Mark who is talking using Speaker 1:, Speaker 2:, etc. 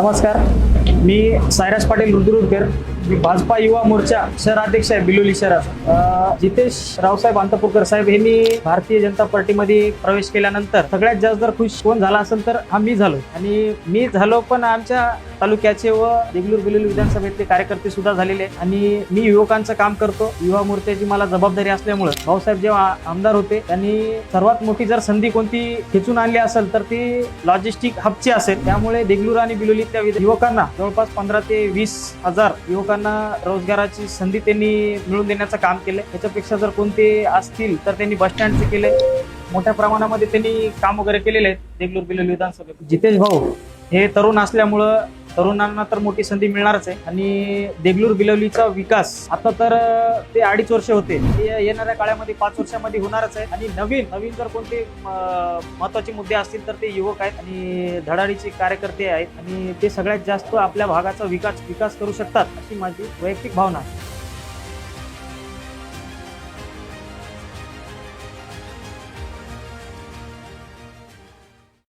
Speaker 1: नमस्कार. मी सायराज पाटील रुद्रुडकर मी भाजपा युवा मोर्चा शहराध्यक्ष आहे बिलोली शहरात. जितेश रावसाहेब अंतपूरकर साहेब हे मी भारतीय जनता पार्टीमध्ये प्रवेश केल्यानंतर सगळ्यात जास्त जर खुश कोण झाला असेल तर हा मी झालो. आणि मी झालो पण आमच्या तालुक्याचे व देगलूर बिलोली विधानसभेतले कार्यकर्ते सुद्धा झालेले आहेत. आणि मी युवकांचं काम करतो. युवा मोर्चाची मला जबाबदारी असल्यामुळं भाऊसाहेब जेव्हा आमदार होते त्यांनी सर्वात मोठी जर संधी कोणती खेचून आणली असेल तर ती लॉजिस्टिक हबची असेल. त्यामुळे देगलूर आणि बिलोलीतल्या विद- युवकांना जवळपास पंधरा ते वीस हजार युवकांना रोजगाराची संधी त्यांनी मिळवून देण्याचं काम केलं याच्यापेक्षा जर कोणते असतील तर त्यांनी बस स्टँडचे केले. मोठ्या प्रमाणामध्ये त्यांनी काम वगैरे केलेले आहेत. देगलूर बिलोली विधानसभेत जितेश भाऊ. हे तरुण असल्यामुळं तरुणांना तर मोठी संधी मिळणारच आहे. आणि देगलूर बिलवलीचा विकास आता तर ते अडीच वर्ष होते. ते येणाऱ्या काळामध्ये पाच वर्षामध्ये होणारच आहे. आणि नवीन नवीन जर कोणते महत्त्वाचे मुद्दे असतील तर ते युवक आहेत आणि धडाडीचे कार्यकर्ते आहेत. आणि ते सगळ्यात जास्त आपल्या भागाचा विकास विकास करू शकतात अशी माझी वैयक्तिक भावना आहे.